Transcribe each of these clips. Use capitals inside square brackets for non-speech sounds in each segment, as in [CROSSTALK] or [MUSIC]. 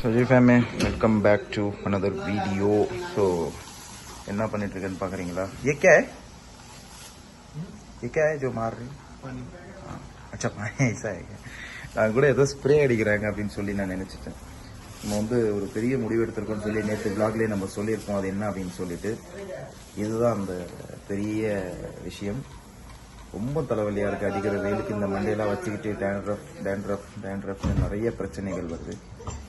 Saji ஃபேமே welcome back to another video so என்ன பண்ணிட்டு இருக்கேன்னு பார்க்குறீங்களா ஏக்கே ஏக்கே ஜோ மாறு அச்சா [LAUGHS] பாயசா நான் கூட ஏதோ ஸ்ப்ரே அடிக்கிறாங்க அப்படின்னு சொல்லி நான் நினச்சிட்டேன். நம்ம வந்து ஒரு பெரிய முடிவு எடுத்திருக்கோம்னு சொல்லி நேற்று பிளாக்லேயே நம்ம சொல்லியிருக்கோம் அது என்ன அப்படின்னு சொல்லிட்டு. இதுதான் அந்த பெரிய விஷயம். ரொம்ப தலைவலியாக இருக்குது அடிக்கிற வெயிலுக்கு இந்த மண்டையெல்லாம் வச்சுக்கிட்டு டேண்ட்ரஃப் டேண்ட்ரஃப் டேண்ட்ரஃப்னு நிறைய பிரச்சனைகள் வருது.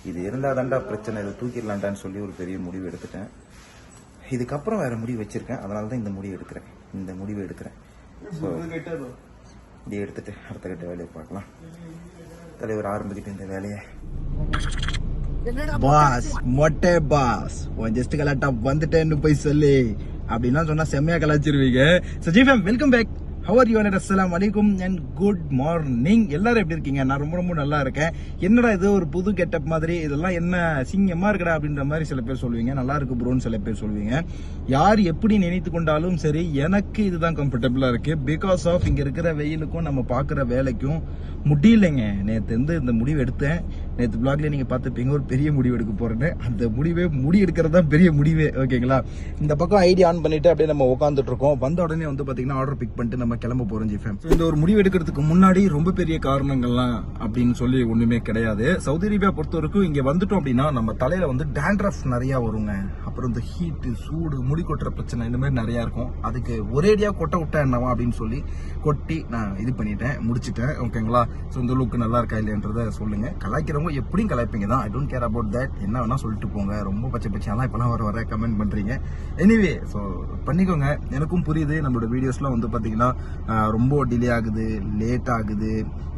இது இருந்தால் தாண்டா பிரச்சனை இதை தூக்கிடலான்டான்னு சொல்லி ஒரு பெரிய முடிவு எடுத்துட்டேன். இதுக்கப்புறம் வேற முடிவு வச்சிருக்கேன். அதனால தான் இந்த முடிவு எடுக்கிறேன். இந்த முடிவு எடுக்கிறேன். ஸோ இது எடுத்துட்டு அடுத்த கட்ட வேலையை பார்க்கலாம். தலைவர் ஆரம்பிக்கிட்டு இந்த வேலையை. பாஸ் மொட்டை பாஸ் உன் ஜஸ்ட் கலாட்டா வந்துட்டேன்னு போய் சொல்லு. அப்படின்னா சொன்னா செம்மையா கலாச்சிருவீங்க. So ஜிஃபம் welcome back how are you அஸ்லாம் வலைக்கும் அண்ட் குட் மார்னிங் எல்லாரும் எப்படி இருக்கீங்க? நான் ரொம்ப ரொம்ப நல்லா இருக்கேன். என்னடா இது ஒரு புது கெட்டப் மாதிரி? இதெல்லாம் என்ன சிங்கமா இருக்கடா அப்படின்ற மாதிரி சில பேர் சொல்லுவீங்க. நல்லா இருக்கு ப்ரோன்னு சில பேர் சொல்லுவீங்க. யார் எப்படி நினைத்து கொண்டாலும் சரி எனக்கு இதுதான் கம்ஃபர்டபுளா இருக்கு. பிகாஸ் ஆஃப் இங்க இருக்கிற வெயிலுக்கும் நம்ம பார்க்குற வேலைக்கும் முடியலைங்க. நேற்று வந்து இந்த முடிவு எடுத்தேன். நேற்று பிளாக்ல நீங்க பார்த்துப்பீங்க ஒரு பெரிய முடிவு எடுக்க போறேன்னு. அந்த முடிவே முடி எடுக்கிறது தான் பெரிய முடிவே ஓகேங்களா? இந்த பக்கம் ஐடி ஆன் பண்ணிட்டு அப்படியே நம்ம உட்காந்துட்டு இருக்கோம். வந்த உடனே வந்து பாத்தீங்கன்னா ஆர்டர் பிக் பண்ணிட்டு நம்ம கிளம்ப போறோம் ஜிஃபேம் இந்த ஒரு முடிவு எடுக்கிறதுக்கு முன்னாடி ரொம்ப பெரிய காரணங்கள்லாம் அப்படின்னு சொல்லி ஒண்ணுமே கிடையாது. சவுதி அரேபியா பொறுத்த வரைக்கும் இங்க வந்துட்டோம் அப்படின்னா நம்ம தலையில வந்து டேண்ட்ரஃப் நிறைய வருங்க. அப்புறம் இந்த ஹீட்டு சூடு முடி கொட்டுற பிரச்சனை இந்த மாதிரி நிறைய இருக்கும். அதுக்கு ஒரேடியா கொட்ட விட்டா என்னவா அப்படின்னு சொல்லி கொட்டி நான் இது பண்ணிட்டேன் முடிச்சிட்டேன் ஓகேங்களா? ஸோ இந்த லுக் நல்லா இருக்கா இல்லையன்றத சொல்லுங்க. கலாய்க்கிறவங்க எப்படியும் கலாய்ப்பீங்க? தான் I don't care about that என்ன வேணா சொல்லிட்டு போங்க. ரொம்ப பச்சை பச்சையெல்லாம் இப்போலாம் வர வர கமெண்ட் பண்ணுறீங்க எனிவே ஸோ பண்ணிக்கோங்க. எனக்கும் புரியுது. நம்மளோட வீடியோஸ்லாம் வந்து பார்த்தீங்கன்னா ரொம்ப டிலே ஆகுது லேட் ஆகுது.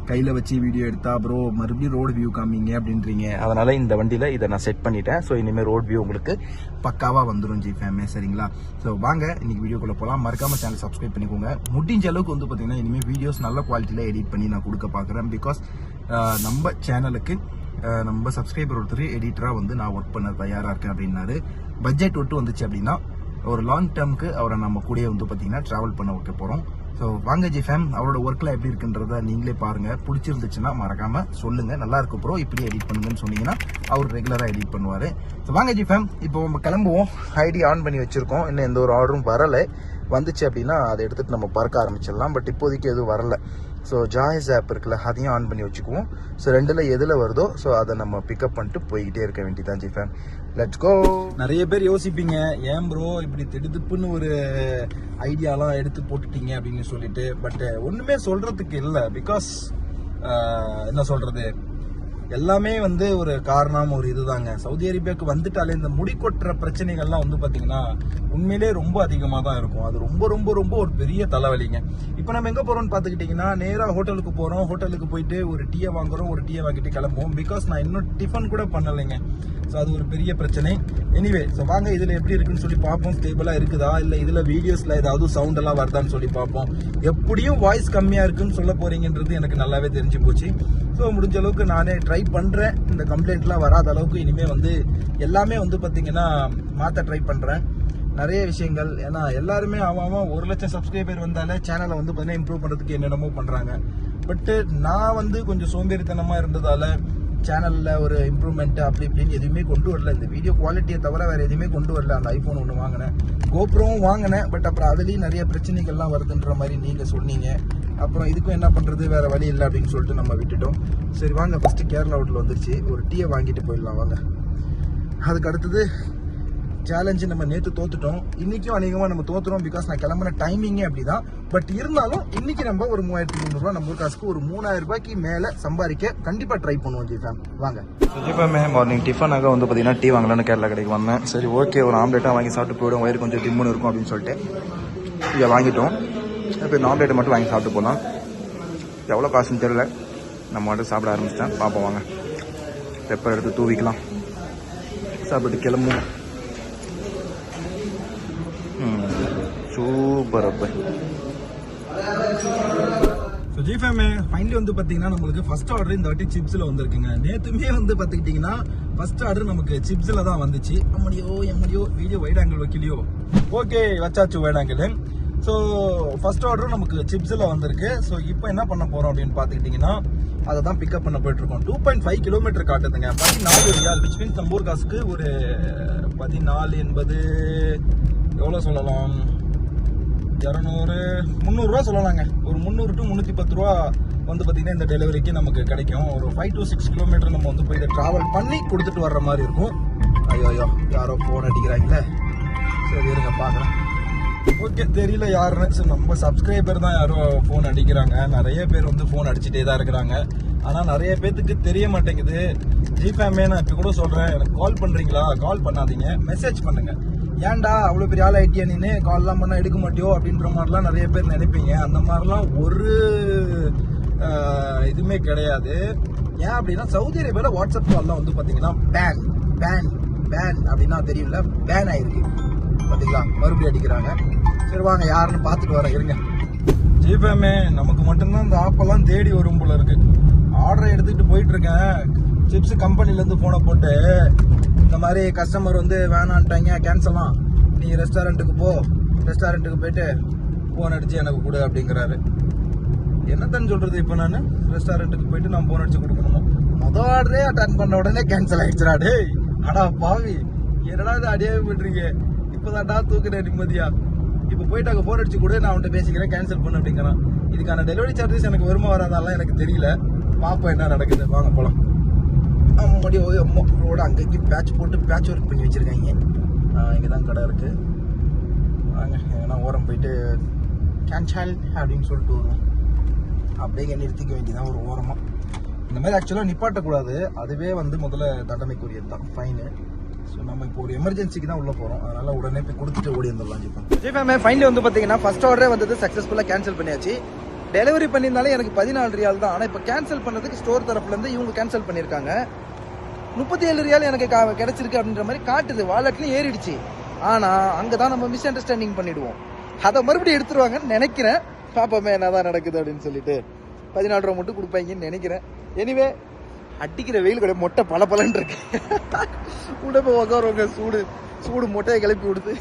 கையில் வச்சு வீடியோ எடுத்தா ப்ரோ மறுபடியும் ரோடு வியூ காமிங்க அப்படின்றீங்க. அதனால் இந்த வண்டியில் இதை நான் செட் பண்ணிட்டேன். ஸோ இனிமேல் ரோட் வியூ உங்களுக்கு பக்காவாக வந்துடும் ஜி ஃபேமே சரிங்களா? ஸோ வாங்க இன்னைக்கு வீடியோக்குள்ள போகலாம் மறக்காமல் சேனல் சப்ஸ்கிரைப் பண்ணிக்கோங்க. முடிஞ்ச அளவுக்கு வந்து பார்த்தீங்கன்னா இனிமேல் வீடியோஸ் நல்ல குவாலிட்டியில் எடிட் பண்ணி நான் கொடுக்க பார்க்குறேன் பிகாஸ் நம்ம சேனலுக்கு நம்ம சப்ஸ்கிரைபர் ஒருத்தர் எடிட்டராக வந்து நான் ஒர்க் பண்ண தயாராக இருக்கேன் அப்படின்னாரு. பட்ஜெட் விட்டு வந்துச்சு அப்படின்னா ஒரு லாங் டேர்முக்கு அவரை நம்ம கூடயே வந்து பார்த்தீங்கன்னா ட்ராவல் பண்ண வைக்க போகிறோம் ஸோ வாங்க ஜி ஃபேம் அவரோட ஒர்க்கில் எப்படி இருக்குன்றத நீங்களே பாருங்கள் பிடிச்சிருந்துச்சுன்னா மறக்காமல் சொல்லுங்கள் நல்லா இருக்க ப்ரோ இப்படி எடிட் பண்ணுங்கன்னு சொன்னீங்கன்னா அவர் ரெகுலராக எடிட் பண்ணுவார். ஸோ வாங்க ஜி ஃபேம் இப்போ நம்ம கிளம்புவோம். ஐடி ஆன் பண்ணி வச்சுருக்கோம். இன்னும் எந்த ஒரு ஆர்டரும் வரலை. வந்துச்சு அப்படின்னா அதை எடுத்துட்டு நம்ம பறக்க ஆரம்பிச்சிடலாம். பட் இப்போதைக்கு எதுவும் வரல. ஸோ ஜாய்ஸ் ஆப் இருக்குல்ல அதையும் ஆன் பண்ணி வச்சுக்குவோம். ஸோ ரெண்டில் எதில் வருதோ ஸோ அதை நம்ம பிக்கப் பண்ணிட்டு போய்கிட்டே இருக்க வேண்டியதான் ஜி ஃபேம் லெட்ஸ் கோ நிறைய பேர் யோசிப்பீங்க ஏன் ப்ரோ இப்படி திடுதுப்புன்னு ஒரு ஐடியாலாம் எடுத்து போட்டுட்டீங்க அப்படின்னு சொல்லிட்டு. பட் ஒன்றுமே சொல்கிறதுக்கு இல்லை பிகாஸ் என்ன சொல்கிறது எல்லாமே வந்து ஒரு காரணம் ஒரு இதுதாங்க. சவுதி அரேபியாவுக்கு வந்துட்டாலே இந்த முடி கொட்டுற பிரச்சனைகள்லாம் வந்து பார்த்தீங்கன்னா உண்மையிலே ரொம்ப அதிகமாக தான் இருக்கும். அது ரொம்ப ரொம்ப ரொம்ப ஒரு பெரிய தலைவலிங்க. இப்போ நம்ம எங்கே போகிறோம்னு பார்த்துக்கிட்டிங்கன்னா நேராக ஹோட்டலுக்கு போகிறோம் ஹோட்டலுக்கு போயிட்டு ஒரு டீயை வாங்குறோம். ஒரு டீயை வாங்கிட்டு கிளம்புவோம். பிகாஸ் நான் இன்னும் டிஃபன் கூட பண்ணலைங்க. ஸோ அது ஒரு பெரிய பிரச்சனை. எனிவே ஸோ வாங்க இதில் எப்படி இருக்குன்னு சொல்லி பார்ப்போம் ஸ்டேபிளாக இருக்குதா? இல்லை இதில் வீடியோஸில் ஏதாவது சவுண்ட் எல்லாம் வருதான்னு சொல்லி பார்ப்போம் எப்படியும் வாய்ஸ் கம்மியாக இருக்குன்னு சொல்ல போகிறீங்கன்றது எனக்கு நல்லாவே தெரிஞ்சு போச்சு. ஸோ முடிஞ்ச அளவுக்கு நானே ட்ரை பண்ணுறேன் இந்த கம்ப்ளைண்ட்லாம் வராத அளவுக்கு இனிமேல் வந்து எல்லாமே வந்து பார்த்தீங்கன்னா மாற்ற ட்ரை பண்ணுறேன் நிறைய விஷயங்கள். ஏன்னா எல்லாருமே அவன் ஒரு லட்சம் சப்ஸ்கிரைபர் வந்தாலே சேனலை வந்து பார்த்தீங்கன்னா இம்ப்ரூவ் பண்ணுறதுக்கு என்னென்னமோ பண்ணுறாங்க பட்டு நான் வந்து கொஞ்சம் சோம்பேறித்தனமாக இருந்ததால் சேனலில் ஒரு இம்ப்ரூவ்மெண்ட் அப்படி இப்படின்னு எதுவுமே கொண்டு வரல. இந்த வீடியோ குவாலிட்டியை தவிர வேறு எதுவுமே கொண்டு வரல. அந்த ஐஃபோன் ஒன்று வாங்கினேன். கோப்ரோவும் வாங்கினேன். பட் அப்புறம் அதுலேயும் நிறைய பிரச்சனைகள்லாம் வருதுன்ற மாதிரி நீங்கள் சொன்னீங்க. அப்புறம் இதுக்கும் என்ன பண்ணுறது வேறு வழி இல்லை அப்படின்னு சொல்லிட்டு நம்ம விட்டுட்டோம். சரி வாங்க. ஃபஸ்ட்டு கேரளா ஹோட்டல் வந்துருச்சு. ஒரு டீயை வாங்கிட்டு போயிடலாம். வாங்க. அதுக்கு அடுத்தது சேலஞ்சு நம்ம நேற்று தோத்துட்டோம். இன்றைக்கும் அநேகமாக நம்ம தோத்துறோம் பிகாஸ் நான் கிளம்புன டைமிங்கே அப்படி தான் பட் இருந்தாலும் இன்றைக்கி நம்ம ஒரு மூவாயிரத்தி முந்நூறுரூவா நம்ம காசுக்கு ஒரு மூணாயிரம் ரூபாய்க்கு மேலே சம்பாதிக்க கண்டிப்பாக ட்ரை பண்ணுவோம் ஜிஃபேம் வாங்க. ஜிஃபேமே மார்னிங் டிஃபனாக வந்து பார்த்தீங்கன்னா டீ வாங்கலாம்னு கேரளா கடைக்கு வந்தேன். சரி ஓகே ஒரு ஆம்லேட்டாக வாங்கி சாப்பிட்டு போயிடும். வயிறு கொஞ்சம் டிம்முன்னு இருக்கும் அப்படின்னு சொல்லிட்டு இதை வாங்கிட்டோம். இப்போ இந்த ஆம்லேட்டை மட்டும் வாங்கி சாப்பிட்டு போகலாம் எவ்வளோ காசுன்னு தெரில நம்ம மட்டும் சாப்பிட ஆரம்பிச்சிட்டேன் பார்ப்போம் வாங்க. பெப்பர் எடுத்து தூவிக்கலாம். சாப்பிட்டு கிளம்புவோம். சூப்பர் அப்போ. ஸோ ஜி ஃபேமே ஃபைனலி வந்து பார்த்தீங்கன்னா நம்மளுக்கு ஃபர்ஸ்ட் ஆர்டர் இந்த வாட்டி சிப்ஸில் வந்திருக்குங்க. நேற்றுமே வந்து பார்த்துக்கிட்டிங்கன்னா ஃபர்ஸ்ட் ஆர்டர் நமக்கு சிப்ஸில் தான் வந்துச்சு. எம்மடியோ எம்மடியோ வீடியோ வைட் ஆங்கிள் வைக்கலையோ. ஓகே வச்சாச்சு வைட் ஆங்கிள் ஸோ ஃபஸ்ட் ஆர்டரும் நமக்கு சிப்ஸில் வந்திருக்கு. ஸோ இப்போ என்ன பண்ண போகிறோம் அப்படின்னு பார்த்துக்கிட்டிங்கன்னா அதை தான் பிக்கப் பண்ண போயிட்டுருக்கோம். டூ பாயிண்ட் ஃபைவ் கிலோமீட்டர் காட்டுதுங்க. பதினாலு ரியால் விச் மீன்ஸ் நம்பூர் காசுக்கு ஒரு பதினாலு என்பது எவ்வளோ சொல்லலாம்? இரநூறு முந்நூறுரூவா சொல்லலாங்க. ஒரு முந்நூறு டு முந்நூற்றி பத்து ரூபா வந்து பார்த்தீங்கன்னா இந்த டெலிவரிக்கு நமக்கு கிடைக்கும். ஒரு ஃபைவ் டு சிக்ஸ் கிலோமீட்டர் நம்ம வந்து போய் இதை ட்ராவல் பண்ணி கொடுத்துட்டு வர்ற மாதிரி இருக்கும். ஐயோ ஐயோ யாரோ ஃபோன் அடிக்கிறாங்களே. சரி இருங்க பார்க்குறேன் ஓகே தெரியல யாருன்னு. சரி, நம்ம சப்ஸ்கிரைபர் தான் யாரும் ஃபோன் அடிக்கிறாங்க. நிறைய பேர் வந்து ஃபோன் அடிச்சுட்டே தான் இருக்கிறாங்க. ஆனால் நிறைய பேர்த்துக்கு தெரிய மாட்டேங்குது. ஜிஃபேமே நான் இப்போ கூட சொல்கிறேன் எனக்கு கால் பண்ணுறீங்களா கால் பண்ணாதீங்க. மெசேஜ் பண்ணுங்கள் ஏன்டா அவ்வளோ பெரிய ஆள் ஐட்டியா நீனு? கால்லாம் பண்ணால் எடுக்க மாட்டியோ? அப்படின்ற மாதிரிலாம் நிறைய பேர் நினைப்பீங்க. அந்த மாதிரிலாம் ஒரு இதுவுமே கிடையாது. ஏன் அப்படின்னா சவுதி அரேபியாவில் வாட்ஸ்அப் கால்லாம் வந்து பார்த்தீங்கன்னா பேன் பேன் பேன் அப்படின்னா தெரியல பேன் ஆயிருக்கு. பார்த்தீங்களா மறுபடியும் அடிக்கிறாங்க. சரி வாங்க யாருன்னு பார்த்துட்டு வரேன் இருங்க. ஜிபேமே நமக்கு மட்டும்தான் இந்த ஆப்பெல்லாம் தேடி வரும் போல இருக்கு. ஆர்டரை எடுத்துக்கிட்டு போயிட்டு இருக்கேன் சிப்ஸ் கம்பெனிலேருந்து ஃபோனை போட்டு இந்த மாதிரி கஸ்டமர் வந்து வேணான்ட்டாங்க கேன்சலாம் நீ ரெஸ்டாரண்ட்டுக்கு போ. ரெஸ்டாரண்ட்டுக்கு போயிட்டு ஃபோன் அடித்து எனக்கு கொடு அப்படிங்கிறாரு. என்னத்தான் சொல்கிறது இப்போ நான்? ரெஸ்டாரண்ட்டுக்கு போயிட்டு நான் ஃபோன் அடித்து கொடுக்கணுமோ? மொதல் ஆர்டரே அட்டன் பண்ண உடனே கேன்சல் ஆகிடுச்சுடா டேய். அடா பாவி. என்னடா இது அடியாவே போயிட்டுருங்க இப்பதான்டா தூக்குற நிம்மதியா இப்போ போயிட்டு அங்கே ஃபோன் அடிச்சு கூட நான் அவன்கிட்ட பேசிக்கிறேன் கேன்சல் பண்ணு அப்படிங்கிறான். இதுக்கான டெலிவரி சார்ஜஸ் எனக்கு வருமா வராதாலாம் எனக்கு தெரியல. பாப்போம் என்ன நடக்குது. வாங்க போகலாம் அம்மாடி ஓய் அம்மா. ரோடு அங்கங்கே பேட்ச் போட்டு பேட்ச் ஒர்க் பண்ணி வச்சிருக்காங்க. இங்கே தான் கடை இருக்கு. வாங்க ஏன்னா ஓரம் போயிட்டு கேன்சல் அப்படின்னு சொல்லிட்டு வருவோம். அப்படியே நிறுத்திக்க வேண்டியதான் ஒரு ஓரமாக இந்த மாதிரி ஆக்சுவலாக நிப்பாட்டக்கூடாது. அதுவே வந்து முதல்ல தண்டனைக்குரியது தான் ஃபைனு ஸோ நம்ம இப்போ ஒரு எமர்ஜென்சிக்கு தான் உள்ள போகிறோம் அதனால உடனே போய் கொடுத்துட்டு ஓடி வந்துடலாம் ஜிப்பா ஜிபே ஃபைனலி வந்து பார்த்தீங்கன்னா ஃபர்ஸ்ட் ஆர்டரே வந்தது சக்ஸஸ்ஃபுல்லாக கேன்சல் பண்ணியாச்சு. டெலிவரி பண்ணியிருந்தாலே எனக்கு பதினாலு ரியால் தான். ஆனால் இப்போ கேன்சல் பண்ணதுக்கு ஸ்டோர் தரப்புலேருந்து இவங்க கேன்சல் பண்ணியிருக்காங்க. முப்பத்தி ஏழு ரியால் எனக்கு கா- கிடைச்சிருக்கு அப்படின்ற மாதிரி காட்டுது. வாலெட்லையும் ஏறிடுச்சு. ஆனால் அங்கே தான் நம்ம மிஸ் அண்டர்ஸ்டாண்டிங் பண்ணிவிடுவோம் அதை மறுபடியும் எடுத்துருவாங்கன்னு நினைக்கிறேன். பாப்பமே என்ன தான் நடக்குது அப்படின்னு சொல்லிட்டு. பதினாலு ரூபா மட்டும் கொடுப்பாங்கன்னு நினைக்கிறேன். எனிவே அடிக்கிற வெயில் கூட மொட்டை பல பலன்னு இருக்கு. உடம்பு உக்காருவாங்க சூடு சூடு மொட்டையை கிளப்பி விடுது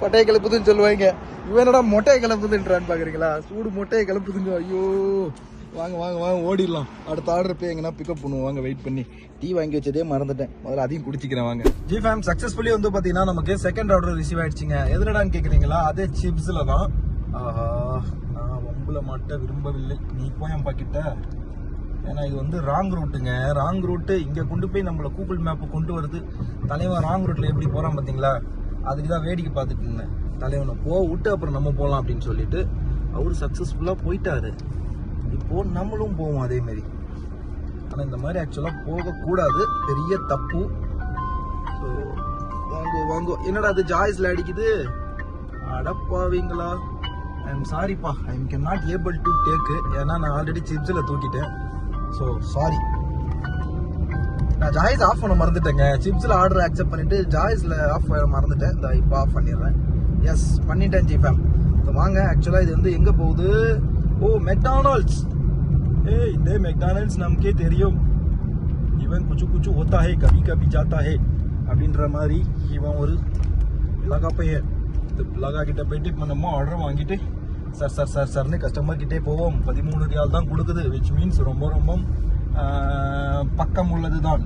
மொட்டையை கிளப்புதுன்னு சொல்லுவாங்க. இவனடா என்னடா மொட்டையை கிளப்புதுன்றான்னு பாக்குறீங்களா? சூடு மொட்டையை கிளப்புதுன்னு ஐயோ. வாங்க வாங்க வாங்க ஓடிடலாம். அடுத்த ஆர்டர் போய் எங்கன்னா பிக்கப் பண்ணுவோம். வாங்க வெயிட் பண்ணி. டீ வாங்கி வச்சதே மறந்துட்டேன். முதல்ல அதையும் குடிச்சிக்கிறேன் வாங்க. ஜி ஃபேம் சக்ஸஸ்ஃபுல்லி வந்து பார்த்தீங்கன்னா நமக்கு செகண்ட் ஆர்டர் ரிசீவ் ஆயிடுச்சுங்க. எதுலடான்னு கேட்குறீங்களா அதே சிப்ஸில் தான். ஆஹா. நான் உங்களை மாட்ட விரும்பவில்லை. நீ போய் என் பாக்கிட்ட ஏன்னா இது வந்து ராங் ரூட்டுங்க ராங் ரூட்டு இங்கே கொண்டு போய் நம்மளை கூகுள் மேப்பு கொண்டு வருது தலைவன் ராங் ரூட்டில் எப்படி போகிறான் பார்த்தீங்களா அதுக்கு தான் வேடிக்கை பார்த்துட்டு இருந்தேன். தலைவனை போக விட்டு அப்புறம் நம்ம போகலாம் அப்படின்னு சொல்லிட்டு அவர் சக்ஸஸ்ஃபுல்லாக போயிட்டாரு. இப்போ நம்மளும் போவோம் அதேமாரி ஆனால் இந்த மாதிரி ஆக்சுவலாக போகக்கூடாது பெரிய தப்பு. ஸோ வாங்கோ வாங்கோ. என்னடா அது ஜாய்ஸில் அடிக்குது? அடப்பாவீங்களா ஐ எம் சாரிப்பா I am can not able to take ஏன்னா நான் ஆல்ரெடி சிப்ஸில் தூக்கிட்டேன். ஸோ சாரி நான் ஜாய்ஸ் ஆஃப் பண்ண மறந்துட்டேங்க. சிப்ஸில் ஆர்டர் அக்செப்ட் பண்ணிவிட்டு ஜாய்ஸில் ஆஃப் பண்ண மறந்துட்டேன். இந்த இப்போ ஆஃப் பண்ணிடுறேன். எஸ் பண்ணிட்டேன் ஜிஃபேம் ஸோ வாங்க. ஆக்சுவலாக இது வந்து எங்கே போகுது? ஓ மெக்டானால்ட்ஸ் ஏ இந்த மெக்டானல்ட்ஸ் நமக்கே தெரியும். இவன் குச்சு குச்சு ஒத்தா கபி கபி ஜாத்தாஹே அப்படின்ற மாதிரி இவன் ஒரு லகா பையன் இந்த லகா கிட்ட போயிட்டு இப்போ நம்ம ஆர்டர் வாங்கிட்டு சார் சார் சார் சார்னு கஸ்டமர் கிட்டே போவோம். பதிமூணு ரியால் தான் கொடுக்குது விச் மீன்ஸ் ரொம்ப ரொம்ப பக்கம் உள்ளது தான்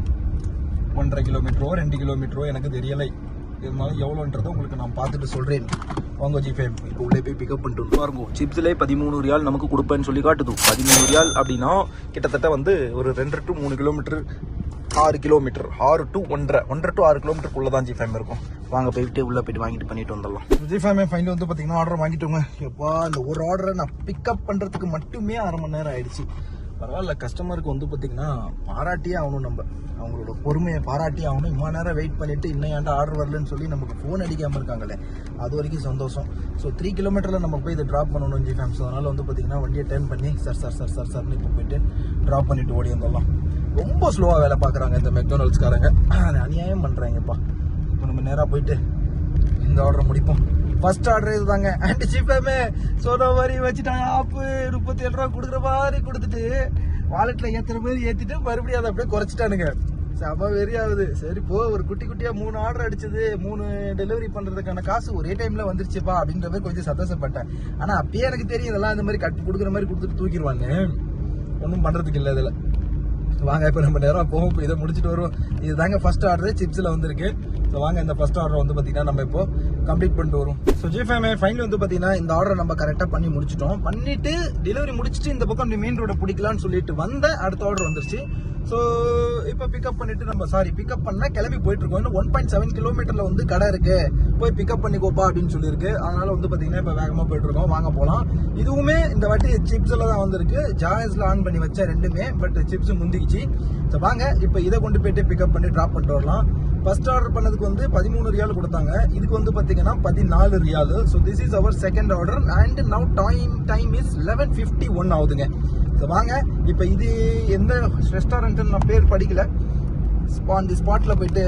ஒன்றரை கிலோமீட்டரோ ரெண்டு கிலோமீட்டரோ எனக்கு தெரியலை. இருந்தாலும் எவ்வளோன்றதை உங்களுக்கு நான் பார்த்துட்டு சொல்கிறேன் வாங்க ஜி ஃபேம் இப்போ உள்ளே போய் பிக்கப் பண்ணிட்டு பாருங்க. சிப்ஸ்லேயே பதிமூணு ரியால் நமக்கு கொடுப்பேன்னு சொல்லி காட்டுது. பதிமூணு ரியால் அப்படின்னா கிட்டத்தட்ட வந்து ஒரு ரெண்டு டு மூணு கிலோமீட்டர் ஆறு கிலோமீட்டர் ஆறு டு ஒன்றரை ஒன்றரை டு ஆறு கிலோமீட்டருக்குள்ள தான் ஜி ஃபேம் இருக்கும். வாங்க போயிட்டு உள்ள போயிட்டு வாங்கிட்டு பண்ணிட்டு வந்துடலாம். ஜி ஃபேமே ஃபைனல் வந்து பார்த்தீங்கன்னா ஆர்டர் வாங்கிட்டோங்க. எப்பா இந்த ஒரு ஆர்டரை நான் பிக்கப் பண்ணுறதுக்கு மட்டுமே அரை மணி நேரம் ஆயிடுச்சு. பரவாயில்ல கஸ்டமருக்கு வந்து பார்த்தீங்கன்னா பாராட்டியே ஆகணும் நம்ம. அவங்களோட பொறுமையை பாராட்டி ஆகணும். இவ்வளோ நேரம் வெயிட் பண்ணிட்டு இன்னும் ஏன்டா ஆர்டர் வரலன்னு சொல்லி நமக்கு ஃபோன் அடிக்காமல் இருக்காங்களே அது வரைக்கும் சந்தோஷம். ஸோ த்ரீ கிலோமீட்டரில் நம்ம போய் இதை ட்ராப் பண்ணணும் ஜி ஃபேம் ஸோ அதனால் வந்து பார்த்தீங்கன்னா வண்டியை டர்ன் பண்ணி சார் சார் சார் சார் சார்னு இப்போ போயிட்டு ட்ராப் பண்ணிட்டு ஓடி வந்துடலாம். ரொம்ப ஸ்லோவாக வேலை பார்க்குறாங்க இந்த மெக்டோனல்ஸ்காரங்க அநியாயம் பண்ணுறாங்கப்பா இப்போ நம்ம நேராக போயிட்டு இந்த ஆர்டரை முடிப்போம். ஃபர்ஸ்ட் ஆர்டர் இதுதாங்க. அண்ட் சிப்பமே சொன்ன மாதிரி வச்சுட்டாங்க. ஆப்பு முப்பத்தி ஏழு ரூபா கொடுக்குற மாதிரி கொடுத்துட்டு வாலெட்டில் ஏற்றுற மாதிரி ஏற்றிட்டு மறுபடியும் அதை அப்படியே குறைச்சிட்டானுங்க. செம வெறியாகுது சரி போ. ஒரு குட்டி குட்டியாக மூணு ஆர்டர் அடிச்சது. மூணு டெலிவரி பண்ணுறதுக்கான காசு ஒரே டைமில் வந்துருச்சுப்பா அப்படின்ற மாதிரி கொஞ்சம் சந்தோஷப்பட்டேன். ஆனால் அப்பயே எனக்கு தெரியும் இதெல்லாம் இந்த மாதிரி கட் கொடுக்குற மாதிரி கொடுத்துட்டு தூக்கிடுவான்னு. ஒன்றும் பண்ணுறதுக்கு இல்லை இதில். வாங்க இப்போ நம்ம நேரம் போவோம். இப்போ இதை முடிச்சுட்டு வருவோம். இதுதாங்க ஃபர்ஸ்ட் ஆர்டர் சிப்ஸில் வந்திருக்கு. ஸோ வாங்க இந்த ஃபர்ஸ்ட் ஆர்டர் வந்து பார்த்தீங்கன்னா நம்ம இப்போ கம்ப்ளீட் பண்ணிட்டு வரும் ஸோ ஜிஃபேமே ஃபைனல் வந்து பார்த்தீங்கன்னா இந்த ஆர்டர் நம்ம கரெக்டாக பண்ணி முடிச்சிட்டோம். பண்ணிட்டு டெலிவரி முடிச்சுட்டு இந்த பக்கம் மெயின் ரோட பிடிக்கலாம்னு சொல்லிட்டு வந்த அடுத்த ஆர்டர் வந்துருச்சு. ஸோ இப்போ பிக்கப் பண்ணிட்டு நம்ம சாரி பிக்கப் பண்ண கிளம்பி போயிட்டு இருக்கோம் இன்னும் ஒன் பாயிண்ட் செவன் கிலோமீட்டரில் வந்து கடை இருக்கு. போய் பிக்கப் பண்ணிக்கோப்பா அப்படின்னு சொல்லியிருக்கு. அதனால வந்து பார்த்தீங்கன்னா இப்போ வேகமாக போயிட்டு இருக்கோம் வாங்க போகலாம் இதுவுமே இந்த வாட்டி சிப்ஸில் தான் வந்திருக்கு. ஜாயஸில் ஆன் பண்ணி வச்சேன் ரெண்டுமே பட் சிப்ஸ் முந்திக்கிச்சு. ஸோ வாங்க இப்போ இதை கொண்டு போயிட்டு பிக்கப் பண்ணி ட்ராப் பண்ணிட்டு வரலாம். ஃபர்ஸ்ட் ஆர்டர் பண்ணதுக்கு வந்து பதிமூணு ரியால் கொடுத்தாங்க. இதுக்கு வந்து பார்த்தீங்கன்னா பதினாலு ரியால். So this is our second order and now time time is eleven fifty one ஆகுதுங்க. ஸோ வாங்க இப்போ இது எந்த ரெஸ்டாரண்ட்னு நான் பேர் படிக்கல. ஸ்பான் தி ஸ்பாட்டில் போயிட்டு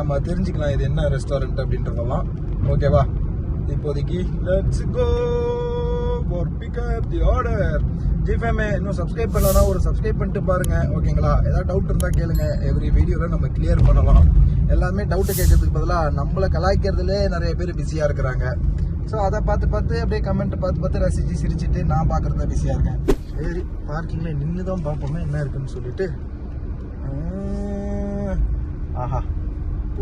நம்ம தெரிஞ்சுக்கலாம் இது என்ன ரெஸ்டாரண்ட் அப்படின்றதெல்லாம். ஓகேவா இப்போதைக்கு let's go for pickup the order ஜிஃபேமே இன்னும் சப்ஸ்கிரைப் பண்ணலாம் ஒரு சப்ஸ்கிரைப் பண்ணிட்டு பாருங்கள் ஓகேங்களா? ஏதாவது டவுட் இருந்தால் கேளுங்க. எவ்ரி வீடியோவில் நம்ம கிளியர் பண்ணலாம். எல்லாமே டவுட்டு கேட்கறதுக்கு பதிலாக நம்மளை கலாய்க்கிறதுலே நிறைய பேர் பிஸியாக இருக்கிறாங்க. ஸோ அதை பார்த்து பார்த்து அப்படியே கமெண்ட் பார்த்து பார்த்து ரசிச்சு சிரிச்சிட்டு நான் பார்க்குறத பிஸியாக இருக்கேன். சரி பார்க்கிங்கில் நின்று தான் பார்ப்போமே என்ன இருக்குன்னு சொல்லிட்டு. ஆஹா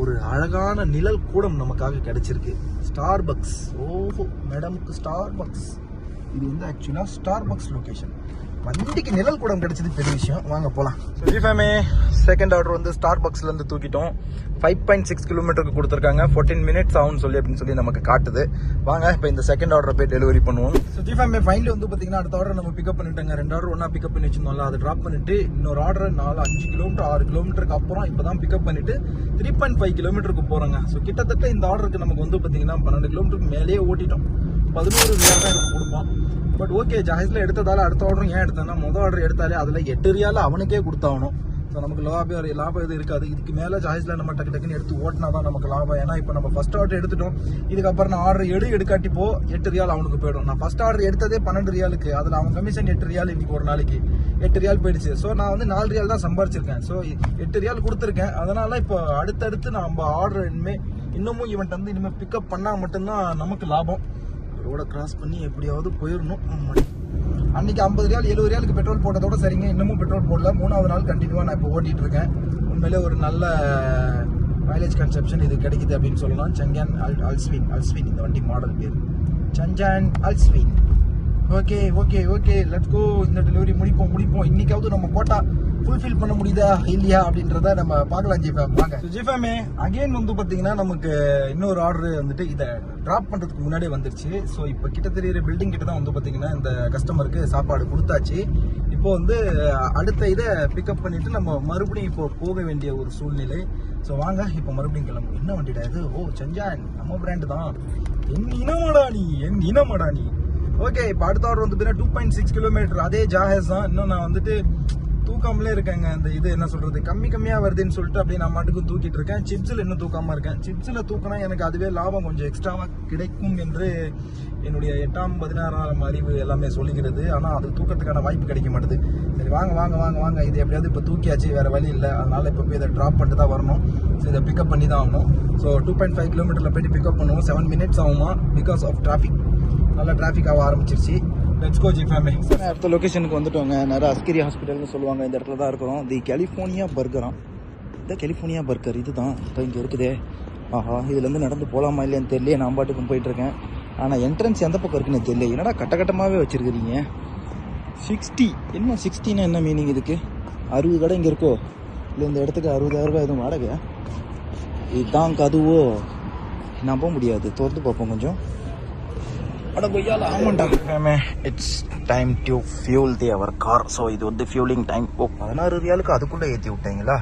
ஒரு அழகான நிழல் கூடம் நமக்காக கிடைச்சிருக்கு. ஸ்டார் பக்ஸ் ஓஹோ மேடமுக்கு ஸ்டார் பக்ஸ் இது வந்து ஆக்சுவலாக ஸ்டார் பக்ஸ் லொகேஷன் வண்டிக்கு நிழல் கூடம் கிடைச்சது பெரிய விஷயம். வாங்க போகலாம் ஜிஃபேமே செகண்ட் ஆர்டர் வந்து ஸ்டார் பக்ஸ்ல இருந்து தூக்கிட்டோம். ஃபைவ் பாயிண்ட் சிக்ஸ் கிலோமீட்டருக்கு கொடுத்துருக்காங்க. ஃபோர்டீன் மினிட்ஸ் ஆகும்னு சொல்லி அப்படின்னு சொல்லி நமக்கு காட்டுது. வாங்க இப்போ இந்த செகண்ட் ஆர்டர் போய் டெலிவரி பண்ணுவோம். ஸோ ஜிஃபேமே ஃபைனல் வந்து பார்த்தீங்கன்னா அடுத்த ஆர்டர் நம்ம பிக்கப் பண்ணிட்டோங்க. ரெண்டு ஆர்டர் ஒன்றா பிக்கப் பண்ணி வச்சிருந்தோம்ல அதை ட்ராப் பண்ணிட்டு இன்னொரு ஆர்டர் நாலு அஞ்சு கிலோமீட்டர் ஆறு கிலோமீட்டருக்கு அப்புறம் இப்போ தான் பிக்கப் பண்ணிட்டு த்ரீ பாயிண்ட் ஃபைவ் கிலோமீட்டருக்கு போகிறோங்க ஸோ கிட்டத்தட்ட இந்த ஆர்டருக்கு நமக்கு வந்து பார்த்தீங்கன்னா பன்னெண்டு கிலோமீட்டருக்கு மேலேயே ஓட்டிட்டோம். பதினோரு ரியால் தான் எனக்கு கொடுப்பான். பட் ஓகே ஜாஹிஸ்ல எடுத்ததால அடுத்த ஆர்டரும் ஏன் எடுத்தேன்னா முதல் ஆர்டர் எடுத்தாலே அதில் எட்டு ரியாலில் அவனுக்கே கொடுத்தாகணும். ஸோ நமக்கு லாபம் லாபம் எதுவும் இருக்காது. இதுக்கு மேலே ஜாஹிஸ்ல நம்ம டக்கு டக்குன்னு எடுத்து ஓட்டினா தான் நமக்கு லாபம். ஏன்னா இப்போ நம்ம ஃபஸ்ட் ஆர்டர் எடுத்துட்டோம். இதுக்கப்புறம் நான் ஆர்டர் எடு எடுக்காட்டி போ எட்டு ரியால் அவனுக்கு போயிடும். நான் ஃபர்ஸ்ட் ஆர்டர் எடுத்ததே பன்னெண்டு ரியாலுக்கு அதில் அவன் கமிஷன் எட்டு ரியால் இன்னைக்கு ஒரு நாளைக்கு. எட்டு ரியால் போயிடுச்சு. ஸோ நான் வந்து நாலு ரியால் தான் சம்பாரிச்சிருக்கேன். ஸோ எட்டு ரியால் கொடுத்துருக்கேன். அதனால் இப்போ அடுத்தடுத்து நம்ம ஆர்டர் இனிமேல் இன்னமும் இவன்ட்டு வந்து இனிமேல் பிக்கப் பண்ணால் மட்டும்தான் நமக்கு லாபம். ரோடை கிராஸ் பண்ணி எப்படியாவது போயிடணும் அன்றைக்கி ஐம்பது ரியால் எழுபது ரியாலுக்கு பெட்ரோல் போட்டதோட சரிங்க. இன்னமும் பெட்ரோல் போடல. மூணாவது நாள் கண்டினியூவாக நான் இப்போ ஓட்டிட்டு இருக்கேன் உண்மையிலே ஒரு நல்ல மைலேஜ் கன்செப்ஷன் இது கிடைக்குது அப்படின்னு சொல்லலாம். சங்கான் அல் அல்ஸ்வின் அல்ஸ்வின் இந்த வண்டி மாடல் பேர். சஞ்சான் அல்ஸ்வின் okay okay okay let's go இந்த டெலிவரி முடிப்போம் முடிப்போம். இன்றைக்காவது நம்ம போட்டால் ஃபுல்ஃபில் பண்ண முடியுதா இல்லையா அப்படின்றத நம்ம பார்க்கலாம் ஜிஃபேம் வாங்க. ஜிஃபேமே அகைன் வந்து பார்த்தீங்கன்னா நமக்கு இன்னொரு ஆர்டர் வந்துட்டு இதை ட்ராப் பண்ணுறதுக்கு முன்னாடியே வந்துருச்சு. ஸோ இப்போ கிட்ட தெரியிற பில்டிங் கிட்ட தான் வந்து பார்த்தீங்கன்னா இந்த கஸ்டமருக்கு சாப்பாடு கொடுத்தாச்சு. இப்போ வந்து அடுத்த இதை பிக்கப் பண்ணிட்டு நம்ம மறுபடியும் இப்போ போக வேண்டிய ஒரு சூழ்நிலை. ஸோ வாங்க இப்போ மறுபடியும் கிளம்பு என்ன வண்டிடா இது? ஓ சஞ்சான் நம்ம பிராண்டு தான். என் இனமடா நீ என் இனமடா நீ. ஓகே இப்போ அடுத்த ஆர்டர் வந்து பார்த்தீங்கன்னா டூ பாயிண்ட் சிக்ஸ் கிலோமீட்டர் அதே ஜாஹேஸ் தான். இன்னும் நான் வந்துட்டு தூக்காமலே இருக்கேங்க. அந்த இது என்ன சொல்றது? கம்மி கம்மியா வருதுன்னு சொல்லிட்டு அப்படியே நான் மாட்டுக்கும் தூக்கிட்டு இருக்கேன். சிப்ஸ்ல இன்னும் தூக்காம இருக்கேன். சிப்ஸ்ல தூக்கினா எனக்கு அதுவே லாபம். கொஞ்சம் எக்ஸ்ட்ராவா கிடைக்கும் என்று என்னுடைய எட்டாம் பதினாறாம் அறிவு எல்லாமே சொல்லுகிறது. ஆனா அது தூக்கத்துக்கான வாய்ப்பு கிடைக்க மாட்டேது. சரி வாங்க வாங்க வாங்க வாங்க. இது எப்படியாவது இப்போ தூக்கியாச்சு வேற வழி இல்லை. அதனால இப்போ போய் இதை ட்ராப் பண்ணிட்டு தான் வரணும். ஸோ இதை பிக்கப் பண்ணி தான் ஆகணும். ஸோ டூ பாயிண்ட் ஃபைவ் கிலோமீட்டர்ல போயிட்டு பிக்கப் பண்ணுவோம். செவன் மினிட்ஸ் ஆகுமா? பிகாஸ் ஆஃப் டிராஃபிக் நல்லா டிராஃபிக் ஆக ஆரம்பிச்சிருச்சு. லெட்ஸ் கோஜி ஃபேமிலி அடுத்த லொக்கேஷனுக்கு வந்துட்டோங்க. நேரம் அஸ்கிரி ஹாஸ்பிட்டல்னு சொல்லுவாங்க. இந்த இடத்துல தான் இருக்கிறோம். தி கலிஃபோர்னியா பர்கராம் இந்த கலிஃபோர்னியா பர்கர் இதுதான். இப்போ இங்கே இருக்குதே. ஆஹா இதுலேருந்து நடந்து போகலாமா இல்லையான்னு தெரியல நான் பாட்டுக்கும் போயிட்டுருக்கேன் ஆனால் என்ட்ரன்ஸ் எந்த பக்கம் இருக்குன்னு தெரியல என்னடா கட்டக்கட்டமாகவே வச்சுருக்குறீங்க? சிக்ஸ்டி என்ன சிக்ஸ்டின்னா என்ன மீனிங் இதுக்கு? அறுபது கடை இங்கே இருக்கோ? இல்லை இந்த இடத்துக்கு அறுபதாயிரம் ரூபாய் எதுவும் வாடகை? இதுதான் கதுவோ? நம்ப முடியாது. திறந்து பார்ப்போம் கொஞ்சம். அட கொய்யால? ஆமாண்டா. It's time to fuel the our car so இது வந்து ஃபியூலிங் டைம் ஓ பதினாறு ரியாலுக்கு அதுக்குள்ளே ஏற்றி விட்டீங்களா?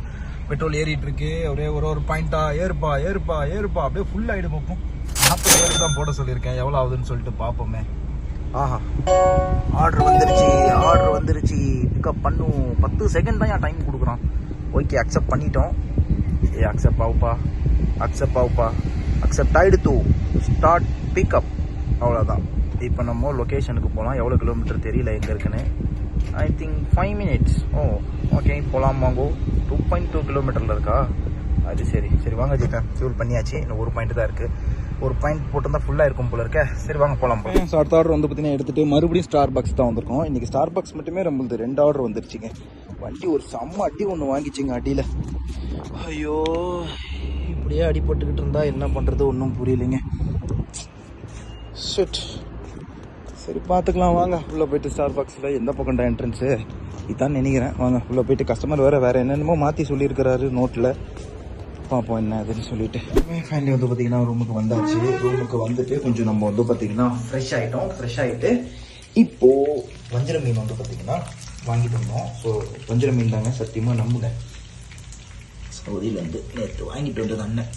பெட்ரோல் ஏறிட்டு இருக்கு ஒரே ஒரு ஒரு பாயிண்டா ஏறுப்பா ஏறுப்பா ஏறுப்பா. அப்படியே ஃபுல் ஆகிடு பார்ப்போம் நாற்பது ஏழு தான் போட சொல்லியிருக்கேன். எவ்வளோ ஆகுதுன்னு சொல்லிட்டு பார்ப்போமே ஆஹா. ஆர்டர் வந்துருச்சு ஆர்டர் வந்துருச்சு. பிக்கப் பண்ணும் பத்து செகண்ட் தான் என் டைம் கொடுக்குறான். ஓகே அக்செப்ட் பண்ணிட்டோம். ஏ அக்செப்ட் ஆகுப்பா. அக்செப்ட் ஆகுப்பா. அக்செப்ட் ஆயிடுத்து ஸ்டார்ட் பிக்கப் அவ்வளோதான் இப்போ நம்ம லொக்கேஷனுக்கு போகலாம் எவ்வளோ கிலோமீட்டர் தெரியல எங்கே இருக்குன்னு. I think five minutes oh okay போகலாம் வாங்கோ. டூ பாயிண்ட் டூ கிலோமீட்டரில் இருக்கா? அது சரி. சரி வாங்க ஜிஃபேம் ஃபியூல் பண்ணியாச்சு. இன்னும் ஒரு பாயிண்ட் தான் இருக்குது ஒரு பாயிண்ட் போட்டிருந்தா ஃபுல்லாக இருக்கும் போல இருக்க. சரி வாங்க போகலாம் போகலாம் ஸோ அடுத்த ஆர்டர் வந்து பார்த்தீங்கன்னா எடுத்துகிட்டு மறுபடியும் ஸ்டார் பாக்ஸ் தான் வந்திருக்கோம். இன்னைக்கு ஸ்டார் பாக்ஸ் மட்டுமே நம்மளுது ரெண்டு ஆர்டர் வந்துருச்சுங்க. வண்டி ஒரு செம்ம அடி ஒன்று வாங்கிச்சுங்க அடியில். ஐயோ இப்படியே அடி போட்டுக்கிட்டு என்ன பண்ணுறது ஒன்றும் புரியலைங்க. ஷிட் சரி பார்த்துக்கலாம். வாங்க. உள்ளே போயிட்டு ஸ்டார் பாக்ஸில் எந்த பக்கம்டா என்ட்ரன்ஸு இதான் நினைக்கிறேன். வாங்க உள்ளே போயிட்டு கஸ்டமர் வேறு வேறு என்னென்னமோ மாற்றி சொல்லியிருக்கிறாரு நோட்டில் பார்ப்போம் என்ன அதுன்னு சொல்லிட்டு. ஃபேமிலி வந்து பார்த்தீங்கன்னா ரூமுக்கு வந்தாச்சு. ரூமுக்கு வந்துட்டு கொஞ்சம் நம்ம வந்து பார்த்தீங்கன்னா ஃப்ரெஷ் ஆகிட்டோம் ஃப்ரெஷ் ஆகிட்டு இப்போது வஞ்சர மீன் வந்து பார்த்தீங்கன்னா வாங்கிட்டு வந்தோம். ஸோ வஞ்சர மீன் தாங்க சத்தியமாக நம்புங்க. சவுதியிலேருந்து நேற்று வாங்கிட்டு வந்தது அண்ணன்.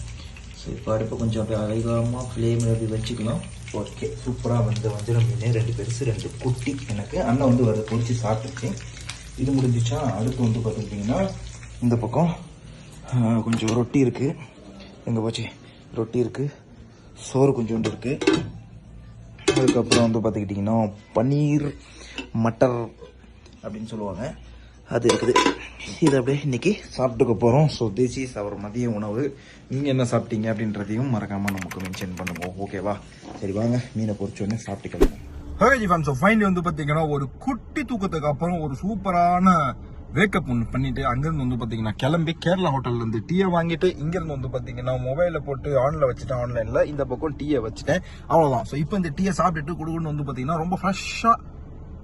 ஸோ இப்போ அடுப்பு கொஞ்சம் அப்படியே அழகாமல் ஃப்ளேமில் அப்படி வச்சுக்கலாம் ஓகே சூப்பராக வந்து வஞ்சிரம் மீன் ரெண்டு பெருசு ரெண்டு குட்டி எனக்கு அண்ணன் வந்து வர பொறிச்சு சாப்பிட்டுச்சு. இது முடிஞ்சிச்சா அடுத்து வந்து பார்த்துக்கிட்டிங்கன்னா இந்த பக்கம் கொஞ்சம் ரொட்டி இருக்குது எங்கே போச்சு? ரொட்டி இருக்குது சோறு கொஞ்சோண்டு இருக்குது அதுக்கப்புறம் வந்து பார்த்துக்கிட்டிங்கன்னா பன்னீர் மட்டர் அப்படின்னு சொல்லுவாங்க. அது இருக்குது. இது அப்படியே இன்னைக்கு சாப்பிட்டுக்க போகிறோம் ஸோ திஸ் இஸ் அவர் மதிய உணவு. நீங்கள் என்ன சாப்பிட்டீங்க அப்படின்றதையும் மறக்காமல் நமக்கு மென்ஷன் பண்ணுவோம் ஓகேவா சரி வாங்க. மீனை பொறிச்சோடனே சாப்பிட்டுக்கலாம் ஹே ஹேஜி ஸோ ஃபைனலி வந்து பார்த்தீங்கன்னா ஒரு குட்டி தூக்கத்துக்கு அப்புறம் ஒரு சூப்பரான வேக்கப் ஒன்று பண்ணிட்டு அங்கேருந்து வந்து பார்த்தீங்கன்னா கிளம்பி கேரளா ஹோட்டல்லேருந்து டீயை வாங்கிட்டு இங்கேருந்து வந்து பார்த்தீங்கன்னா மொபைலில் போட்டு ஆனில் வச்சுட்டேன் ஆன்லைனில் இந்த பக்கம் டீயை வச்சுட்டேன். அவ்வளோதான் ஸோ இப்போ இந்த டீயை சாப்பிட்டுட்டு கொடுக்குன்னு வந்து பார்த்தீங்கன்னா ரொம்ப ஃப்ரெஷ்ஷாக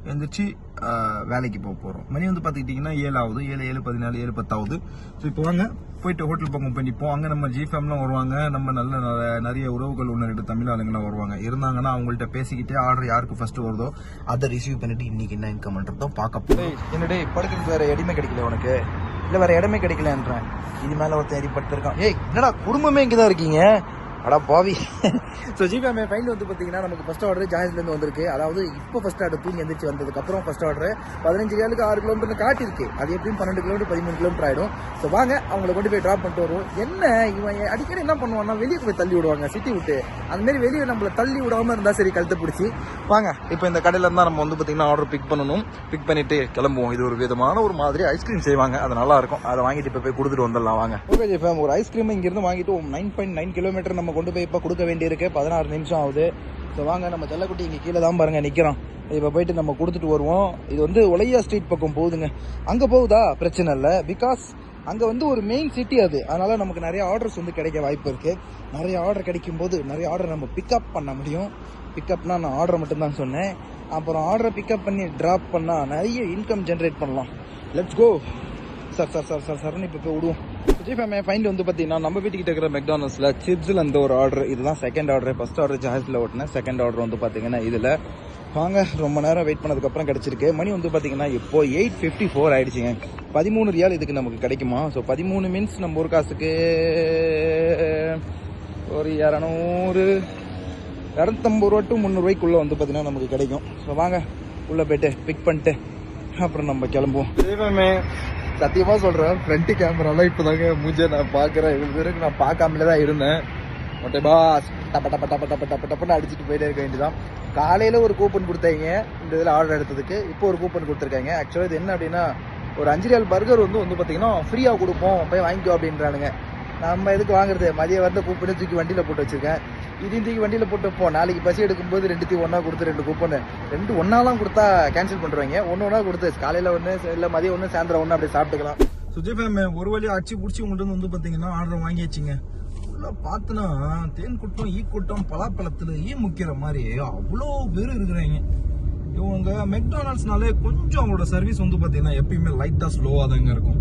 எழுந்திரிச்சு வேலைக்கு போக போகிறோம் மணி வந்து பார்த்துக்கிட்டிங்கன்னா ஏழு ஆகுது ஏழு ஏழு பதினாலு ஏழு பத்தாவது. ஸோ இப்போ வாங்க. போயிட்டு ஹோட்டல் பக்கம் போய் நிற்போம் அங்கே நம்ம ஜிஃபேம்லாம் வருவாங்க. நம்ம நல்ல நிறைய உறவுகள் ஒன்று ரெண்டு தமிழ் ஆளுங்கலாம் வருவாங்க. இருந்தாங்கன்னா அவங்கள்ட்ட பேசிக்கிட்டே ஆர்டர் யாருக்கு ஃபர்ஸ்ட் வருதோ அதை ரிசீவ் பண்ணிட்டு இன்னைக்கு என்ன இன்கம் பண்ணுறதும் பார்க்க போகிறோம் என்னடே படுக்கிறதுக்கு வேற இடமே கிடைக்கல உனக்கு. இல்லை வேற இடமே கிடைக்கலன்றேன். இது மேலே ஒருத்தன் எரிப்பட்டு இருக்கான் ஏய் என்னடா குடும்பமே இங்கே தான் இருக்கீங்க? அடா பாவி. ஸோ ஜிபேமே ஃபைன் வந்து பார்த்தீங்கன்னா நமக்கு ஃபர்ஸ்ட் ஆர்டர் ஜாயிஸ்லேருந்து வந்திருக்கு. அதாவது இப்போ ஃபர்ஸ்ட் ஆர்டர் தூங்கி எந்திரிச்சு வந்ததுக்கு அப்புறம் ஃபர்ஸ்ட் ஆர்டர் பதினஞ்சு ரியாலுக்கு ஆறு கிலோமீட்டர் காட்டியிருக்கு. அது எப்படியும் பன்னெண்டு கிலோமீட்டர் பதிமூணு கிலோமீட்டர் ஆயிடும். ஸோ வாங்க அவங்கள கொண்டு போய் ட்ராப் பண்ணிட்டு வருவோம். என்ன இவன் அடிக்கடி என்ன பண்ணுவான்னா வெளியே போய் தள்ளி விடுவாங்க சிட்டி விட்டு. அந்த மாதிரி வெளியே நம்மள தள்ளி விடாம இருந்தா சரி கழுத்தை பிடிச்சி. வாங்க இப்போ இந்த கடையில இருந்தா நம்ம வந்து பார்த்தீங்கன்னா ஆர்டர் பிக் பண்ணணும். பிக் பண்ணிட்டு கிளம்புவோம். இது ஒரு விதமான ஒரு மாதிரி ஐஸ்கிரீம் செய்வாங்க. அது நல்லா இருக்கும். அதை வாங்கிட்டு இப்போ போய் கொடுத்துட்டு வந்துடலாம். வாங்க. ஓகே ஜெஃபேம் ஒரு ஐஸ்கிரீம் இங்கிருந்து வாங்கிட்டு நைன் பாயிண்ட் நைன் கிலோமீட்டர் நம்ம கொண்டு போய் இப்போ கொடுக்க வேண்டியிருக்கு பதினாறு நிமிஷம் ஆகுது ஸோ வாங்க நம்ம செல்லக்குட்டி இங்கே கீழே தான் பாருங்கள் நிற்கிறோம் இப்போ போயிட்டு நம்ம கொடுத்துட்டு வருவோம் இது வந்து ஒலையா ஸ்ட்ரீட் பக்கம் போகுதுங்க அங்கே போகுதா பிரச்சனை இல்லை பிகாஸ் அங்கே வந்து ஒரு மெயின் சிட்டி அது அதனால் நமக்கு நிறைய ஆர்டர்ஸ் வந்து கிடைக்க வாய்ப்பு இருக்குது நிறைய ஆர்டர் கிடைக்கும் போது நிறைய ஆர்டர் நம்ம பிக்கப் பண்ண முடியும் பிக்கப்னா நான் ஆர்டர் மட்டும்தான் சொன்னேன் அப்புறம் ஆர்டரை பிக்கப் பண்ணி ட்ராப் பண்ணால் நிறைய இன்கம் ஜென்ரேட் பண்ணலாம் let's go sir sir sir sir சார்னு இப்போ போய் விடுவோம் விஜய் ஃபேமே ஃபைனல் வந்து பார்த்தீங்கன்னா நம்ம வீட்டுக்கிட்ட இருக்கிற மெக்டானல்ஸில் சிப்ஸில் அந்த ஒரு ஆர்டர் இதுதான் செகண்ட் ஆர்டர் ஃபர்ஸ்ட் ஆர்டர் ஜாஹஸில் ஓட்டினேன். செகண்ட் ஆர்டர் வந்து பார்த்தீங்கன்னா இதில் வாங்க ரொம்ப நேரம் வெயிட் பண்ணதுக்கப்புறம் கிடச்சிருக்கு. மணி வந்து பார்த்தீங்கன்னா இப்போ எயிட் ஃபிஃப்டி ஃபோர் ஆகிடுச்சிங்க பதிமூணு ரியால் இதுக்கு நமக்கு கிடைக்குமா? ஸோ பதிமூணு மீன்ஸ் நம்ம ஒரு காசுக்கு ஒரு இரநூறு இரநூத்தம்பது ரூபா டு முந்நூறுவாய்க்குள்ளே வந்து பார்த்தீங்கன்னா நமக்கு கிடைக்கும். ஸோ வாங்க உள்ளே போயிட்டு பிக் பண்ணிட்டு அப்புறம் நம்ம கிளம்புவோம். சத்தியமாக சொல்கிறேன் ஃப்ரண்ட் கேமராலாம் இப்போ தாங்க நான் பார்க்குறேன் இவ்வளோ பேருக்கு நான் பார்க்காமலே தான் இருந்தேன். ஓட்டே பாஸ் டப்ப டப்ப டப்ப டப்ப டப்ப டப்பன்னு அடிச்சுட்டு போயிட்டே இருக்க வேண்டியதான் காலையில் ஒரு கூப்பன் கொடுத்தாங்க. இந்த இதில் ஆர்டர் எடுத்ததுக்கு. இப்போ ஒரு கூப்பன் கொடுத்துருக்காங்க. ஆக்சுவலாக இது என்ன அப்படின்னா ஒரு அஞ்சு ரியால் பர்கர் வந்து வந்து பார்த்தீங்கன்னா ஃப்ரீயாக கொடுப்போம். போய் வாங்கிக்கோ அப்படின்றானுங்க. நம்ம எதுக்கு வாங்குறது? மதியம் வந்து கூப்பிட்டு தூக்கி வண்டியில் போட்டு வச்சிருக்கேன். இதையும் தூக்கி வண்டியில் போட்டு போ. நாளைக்கு பசி எடுக்கும்போது ரெண்டுத்தையும் ஒன்றா கொடுத்து ரெண்டு கூப்பன் ரெண்டு ஒன்றாலாம் கொடுத்தா கேன்சல் பண்ணுறாங்க ஒன்று ஒன்றா கொடுத்து. காலையில் ஒன்று இல்லை மதியம் ஒன்று சாயந்தரம் ஒன்று அப்படியே சாப்பிட்டுக்கலாம். சுஜய் ஃபேம் ஒரு வழி அடிச்சு பிடிச்சி உங்கள்கிட்ட வந்து பார்த்தீங்கன்னா ஆர்டர் வாங்கி வச்சிங்க ஃபுல்லாக பார்த்தனா தேன் கூட்டம் ஈ கூட்டம் பலாப்பழத்தில் ஈ முக்கிற மாதிரி அவ்வளோ பேர் இருக்கிறாங்க. இவங்க மெக்டானல்ஸ்னாலே கொஞ்சம் அவங்களோட சர்வீஸ் வந்து பார்த்தீங்கன்னா எப்பயுமே லைட்டாக ஸ்லோவாக தாங்க இருக்கும்.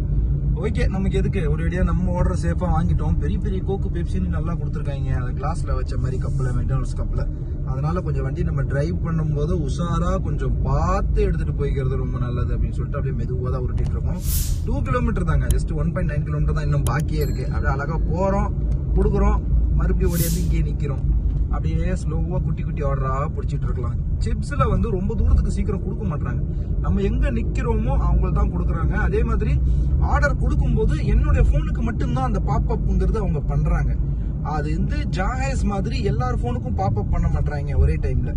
ஓகே நமக்கு எதுக்கு? ஒரு வழியாக நம்ம ஆர்டர் சேஃபாக வாங்கிட்டோம். பெரிய பெரிய கோக்கு பெப்சின்னு நல்லா கொடுத்துருக்காங்க. அதை கிளாஸில் வச்ச மாதிரி கப்பில் மெக்டானல்ஸ் கப்பில் அதனால் கொஞ்சம் வண்டி நம்ம டிரைவ் பண்ணும்போது உஷாராக கொஞ்சம் பார்த்து எடுத்துகிட்டு போய்க்கிறது ரொம்ப நல்லது அப்படின்னு சொல்லிட்டு அப்படியே மெதுவாக தான் உருட்டிட்டு இருக்கோம். டூ கிலோமீட்டர் தாங்க. Just one point nine kilometre தான் இன்னும் பாக்கியே இருக்குது அப்படியே அழகாக போகிறோம் கொடுக்குறோம் மறுபடியும் ஓடியாந்து இங்கேயே நிற்கிறோம் அப்படியே ஸ்லோவாக குட்டி குட்டி ஆர்டராக பிடிச்சிட்டு இருக்கலாம். சிப்ஸில் வந்து ரொம்ப தூரத்துக்கு சீக்கிரம் கொடுக்க மாட்டாங்க நம்ம எங்கே நிற்கிறோமோ அவங்களுக்கு தான் கொடுக்குறாங்க. அதே மாதிரி ஆர்டர் கொடுக்கும்போது என்னுடைய ஃபோனுக்கு மட்டும்தான் அந்த பாப்அப்ங்கிறது அவங்க பண்ணுறாங்க அது வந்து ஜாஹேஸ் மாதிரி எல்லார் ஃபோனுக்கும் பாப்அப் பண்ண மாட்டாங்க ஒரே டைமில்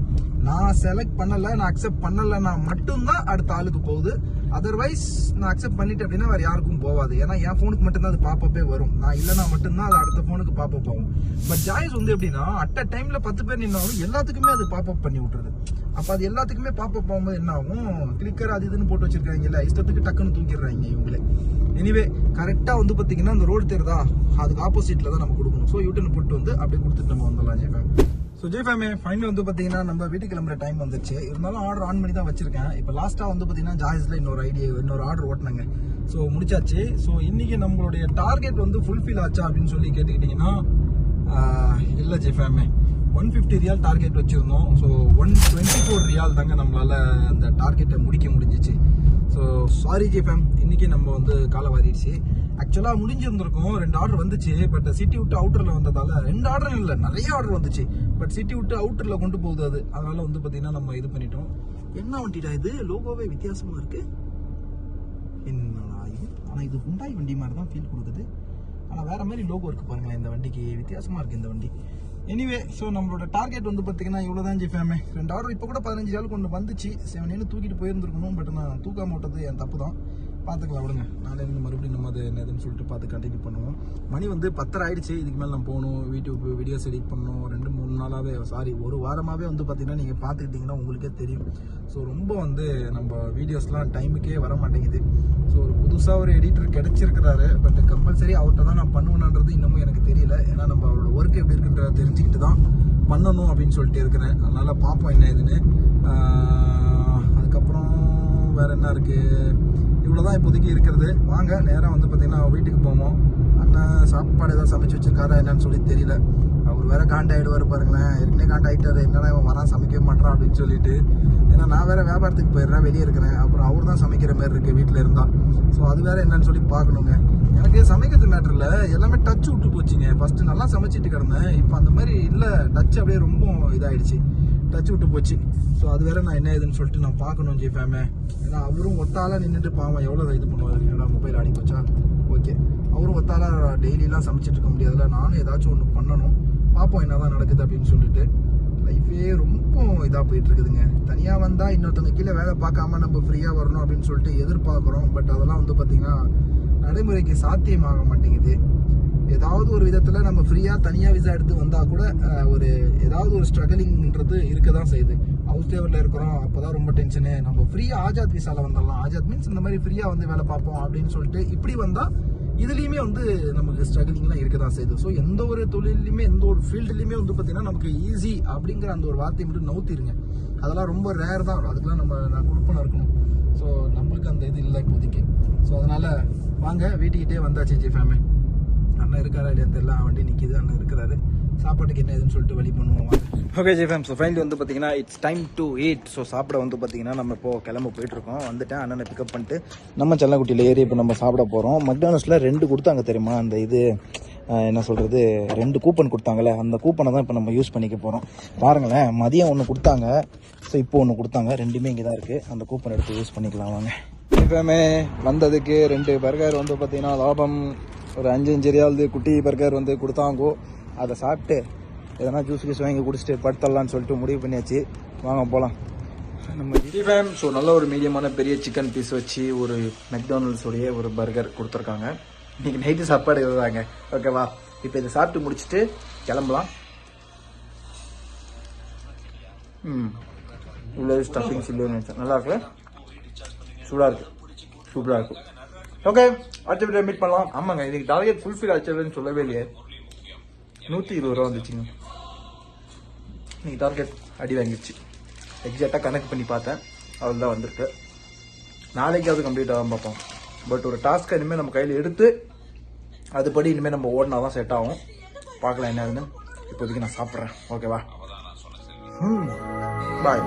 நான் செலக்ட் பண்ணல நான் அக்செப்ட் பண்ணலைன்னா மட்டும்தான் அடுத்த ஆளுக்கு போகுது. அதர்வைஸ் நான் அக்செப்ட் பண்ணிட்டேன் அப்படின்னா வேற யாருக்கும் போகாது ஏன்னா என் ஃபோனுக்கு மட்டும்தான் அது பாப்பப்பே வரும். நான் இல்லைனா மட்டும்தான் அது அடுத்த ஃபோனுக்கு பாப்பப் போகும் பட் ஜாய்ஸ் வந்து எப்படின்னா அட் அ டைம்ல பத்து பேர் நின்னாலும் எல்லாத்துக்குமே அது பாப்பப் பண்ணி விட்டுருது. அப்போ அது எல்லாத்துக்குமே பாப்பப் போகும்போது என்ன ஆகும்? கிளிக்கர் அது இதுன்னு போட்டு வச்சிருக்காங்கல்ல இஷ்டத்துக்கு டக்குன்னு தூக்கிடுறாங்க இவங்களே. எனிவே கரெக்டாக வந்து பார்த்தீங்கன்னா அந்த ரோடு தெரியுதா அதுக்கு ஆப்போசிட்ல தான் நம்ம கொடுக்கணும். ஸோ யூட்டன் போட்டு வந்து அப்படியே கொடுத்துட்டு நம்ம வந்துடலாம் ஜெய்ஃபேம் ஸோ ஜெய்ஃபேமே ஃபைனல் வந்து பார்த்தீங்கன்னா நம்ம வீட்டுக்கு கிளம்புற டைம் வந்துச்சு இருந்தாலும் ஆர்டர் ஆன் பண்ணி தான் வச்சிருக்கேன். இப்போ லாஸ்ட்டாக வந்து பார்த்தீங்கன்னா ஜாய்ஸ்ல இன்னொரு ஐடியா இன்னொரு ஆர்டர் ஓட்டினாங்க. ஸோ முடிச்சாச்சு. ஸோ இன்றைக்கி நம்மளுடைய டார்கெட் வந்து ஃபுல்ஃபில் ஆச்சா அப்படின்னு சொல்லி கேட்டுக்கிட்டிங்கன்னா இல்லை இல்ல ஜெய்ஃபேமே ஒன் ஃபிஃப்டி ரியால் டார்கெட் வச்சுருந்தோம். ஸோ ஒன் டுவெண்ட்டி ஃபோர் ரியால் தாங்க நம்மளால அந்த டார்கெட்டை முடிக்க முடிஞ்சிச்சு. ஸோ சாரி ஜிஃபேம் இன்றைக்கி நம்ம வந்து காலை வாரிடுச்சு ஆக்சுவலாக முடிஞ்சிருந்திருக்கும். ரெண்டு ஆர்டர் வந்துச்சு பட் சிட்டி விட்டு அவுட்டரில் வந்ததால் ரெண்டு ஆர்டர் இல்லை நிறைய ஆர்டர் வந்துச்சு. பட் சிட்டி விட்டு அவுட்டரில் கொண்டு போகுது அது. அதனால் வந்து பார்த்தீங்கன்னா நம்ம இது பண்ணிட்டோம். என்ன வண்டிடா இது? லோகோவே வித்தியாசமாக இருக்கு. என்னடா இது? ஆனால் இது ஹுண்டாய் வண்டி மாதிரி தான் ஃபீல் கொடுக்குது. ஆனால் வேற மாதிரி லோகோ இருக்கு பாருங்களேன் இந்த வண்டிக்கு. வித்தியாசமாக இருக்கு இந்த வண்டி. எனிவே ஸோ நம்மளோட டார்கெட் வந்து பார்த்தீங்கன்னா இவ்வளோ தான் ஜிஃபேமே ரெண்டு ஆர்டர் இப்போ கூட பதினஞ்சு நாள் கொண்டு வந்துச்சு. செவனேன்னு தூக்கிட்டு போயிருந்துருக்கணும் பட் நான் தூக்காம விட்டது என் தப்பு தான். பார்த்துக்கலாம் விடுங்க. நாளைக்கு மறுபடியும் நம்ம அது என்னதுன்னு சொல்லிட்டு பார்த்து கண்டினியூ பண்ணுவோம். மணி வந்து பத்தரை ஆயிடுச்சு. இதுக்கு மேலே நம்ம போகணும். யூடியூப் வீடியோஸ் எடிட் பண்ணணும். ரெண்டு மூணு நாளாகவே சாரி ஒரு வாரமாகவே வந்து பார்த்தீங்கன்னா நீங்கள் பார்த்துக்கிட்டிங்கன்னா உங்களுக்கே தெரியும். ஸோ ரொம்ப வந்து நம்ம வீடியோஸ்லாம் டைமுக்கே வர மாட்டேங்குது. ஸோ ஒரு புதுசாக ஒரு எடிட்டர் கிடச்சிருக்கிறாரு. பட் கம்பல்சரி அவர்கிட்ட தான் நான் பண்ணுவேன்ன்றது இன்னமும் எனக்கு தெரியல. ஏன்னா நம்ம அவரோட ஒர்க் எப்படி இருக்குன்றத தெரிஞ்சுக்கிட்டு தான் பண்ணணும் அப்படின்னு சொல்லிட்டு இருக்கிறேன். அதனால் பார்ப்போம் என்ன இதுன்னு அதுக்கப்புறம் வேறு என்ன இருக்குது இவ்வளோ இவ்வளோதான் இப்போதைக்கு இருக்கிறது. வாங்க நேராக வந்து பார்த்திங்கன்னா வீட்டுக்கு போவோம். அண்ணன் சாப்பாடு ஏதாவது சமைச்சு வச்சிருக்காரா என்னன்னு சொல்லி தெரியல. அவர் வேற காண்ட் ஆகிடுவார் பாருங்களேன். ஏற்கனவே காண்ட் ஆயிட்டாரு. என்னடா இவன் வரான் சமைக்கவே மாட்டான் அப்படின்னு சொல்லிட்டு. ஏன்னா நான் வேற வியாபாரத்துக்கு போயிடுறேன் வெளியே இருக்கிறேன். அப்புறம் அவர் தான் சமைக்கிற மாதிரி இருக்கு வீட்டில் இருந்தால் ஸோ அது வேற என்னன்னு சொல்லி பார்க்கணுங்க. எனக்கு சமைக்கிறது மேட்டரில் எல்லாமே டச் விட்டு போச்சுங்க. ஃபஸ்ட்டு நல்லா சமைச்சிட்டு கிடந்தேன். இப்போ அந்த மாதிரி இல்லை. டச் அப்படியே ரொம்ப இதாயிடுச்சு. டச் விட்டு போச்சு. ஸோ அது வேற நான் என்ன ஏதுன்னு சொல்லிட்டு நான் பார்க்கணும் ஜிஃபேமே ஏன்னா அவரும் ஒத்தால நின்றுட்டு பாவம் எவ்வளோ இது பண்ணுவார்? என்னடா மொபைல் ஆடி போச்சா? ஓகே அவரும் ஒத்தால டெய்லிலாம் சமைச்சிட்டு இருக்க முடியாதுல நானும் ஏதாச்சும் ஒன்று பண்ணணும். பார்ப்போம் என்ன தான் நடக்குது அப்படின்னு சொல்லிட்டு. லைஃபே ரொம்ப இதாக போயிட்டு இருக்குதுங்க. தனியாக வந்தால் இன்னொருத்தவங்க கீழே வேலை பார்க்காம நம்ம ஃப்ரீயாக வரணும் அப்படின்னு சொல்லிட்டு எதிர்பார்க்குறோம். பட் அதெல்லாம் வந்து பார்த்திங்கன்னா நடைமுறைக்கு சாத்தியமாக மாட்டேங்குது. ஏதாவது ஒரு விதத்தில் நம்ம ஃப்ரீயாக தனியாக விசா எடுத்து வந்தால் கூட ஒரு ஏதாவது ஒரு ஸ்ட்ரகிளிங்ன்றது இருக்க தான் செய்யுது. ஹவுஸ் லேவரில் இருக்கிறோம் அப்போ தான் ரொம்ப டென்ஷனு நம்ம ஃப்ரீயாக ஆஜாத் விசாவில் வந்துடலாம். ஆஜாத் மீன்ஸ் இந்த மாதிரி ஃப்ரீயாக வந்து வேலை பார்ப்போம் அப்படின்னு சொல்லிட்டு இப்படி வந்தால் இதுலேயுமே வந்து நமக்கு ஸ்ட்ரகிளிங்லாம் இருக்க தான் செய்யுது. ஸோ எந்த ஒரு தொழிலையுமே எந்த ஒரு ஃபீல்டுலையுமே வந்து பார்த்தீங்கன்னா நமக்கு ஈஸி அப்படிங்கிற அந்த ஒரு வார்த்தையை மட்டும் நவுத்திருங்க. அதெல்லாம் ரொம்ப ரேர் தான். அதுக்கெலாம் நம்ம நான் கொடுப்பன இருக்கணும். ஸோ நம்மளுக்கு அந்த இது இல்லை இப்போதைக்கு. ஸோ அதனால் வாங்க வீட்டுக்கிட்டே வந்தாச்சு ஜி ஃபேமிலி அண்ணன் இருக்காரா இல்லையா தெரியல. வண்டி நிற்கிது அண்ணன் இருக்கிறாரு. சாப்பாட்டுக்கு என்ன ஏதுன்னு சொல்லிட்டு வழி பண்ணுவோம் ஓகே ஜிஃபேம் ஸோ ஃபைனலி வந்து பார்த்தீங்கன்னா it's time to eat. So சாப்பிட வந்து பார்த்தீங்கன்னா நம்ம இப்போ கிளம்ப போயிட்டு இருக்கோம் வந்துட்டேன் அண்ணனை பிக்கப் பண்ணிட்டு நம்ம செல்லக்குட்டியில் ஏறி இப்போ நம்ம சாப்பிட போகிறோம் மக்டானல்ஸில் ரெண்டு கொடுத்தாங்க தெரியுமா? அந்த இது என்ன சொல்கிறது ரெண்டு கூப்பன் கொடுத்தாங்கல்ல. அந்த கூப்பனை தான் இப்போ நம்ம யூஸ் பண்ணிக்க போகிறோம் பாருங்களேன் மதியம் ஒன்று கொடுத்தாங்க. ஸோ இப்போ ஒன்று கொடுத்தாங்க. ரெண்டுமே இங்கே தான் இருக்குது அந்த கூப்பன் எடுத்து யூஸ் பண்ணிக்கலாம் வாங்க. எப்பவுமே வந்ததுக்கு ரெண்டு பர்கர் வந்து பார்த்தீங்கன்னா லாபம். ஒரு அஞ்சு அஞ்சு ரியாவது குட்டி பர்கர் வந்து கொடுத்தாங்கோ அதை சாப்பிட்டு எதனா ஜூஸ் கீஸ் வாங்கி குடிச்சிட்டு படுத்தலாம்னு சொல்லிட்டு முடிவு பண்ணியாச்சு. வாங்க போகலாம் நம்ம ஃபேம் ஸோ நல்ல ஒரு மீடியமான பெரிய சிக்கன் பீஸ் வச்சு ஒரு மெக்டானல்ஸுடைய ஒரு பர்கர் கொடுத்துருக்காங்க. இன்றைக்கி நைட்டு சாப்பாடு இதுதாங்க. ஓகேவா இப்போ இதை சாப்பிட்டு முடிச்சுட்டு கிளம்பலாம். ம். இவ்வளோ ஸ்டஃபிங்ஸ் இல்லைன்னு நினச்சேன். நல்லா இருக்குல்ல சூடாக இருக்குது சூப்பராக இருக்கும் ஓகே அடுத்த வீடியோ மீட் பண்ணலாம். ஆமாங்க இதுக்கு டார்கெட் ஃபுல்ஃபில் ஆச்சுன்னு சொல்லவே இல்லையே. நூற்றி இருபது ரூபா வந்துச்சுங்க. இன்னைக்கு டார்கெட் அடி வாங்கிடுச்சு. எக்ஸாக்டாக கணக்கு பண்ணி பார்த்தேன். அவள் தான் வந்திருக்கு. நாளைக்கு அது கம்ப்ளீட் ஆகும் பார்ப்போம். பட் ஒரு டாஸ்க்கை இனிமேல் நம்ம கையில் எடுத்து அதுபடி இனிமேல் நம்ம ஓடினா தான் செட் ஆகும். பார்க்கலாம் என்ன இப்போதைக்கு நான் சாப்பிட்றேன். ஓகேவா ம் பாய்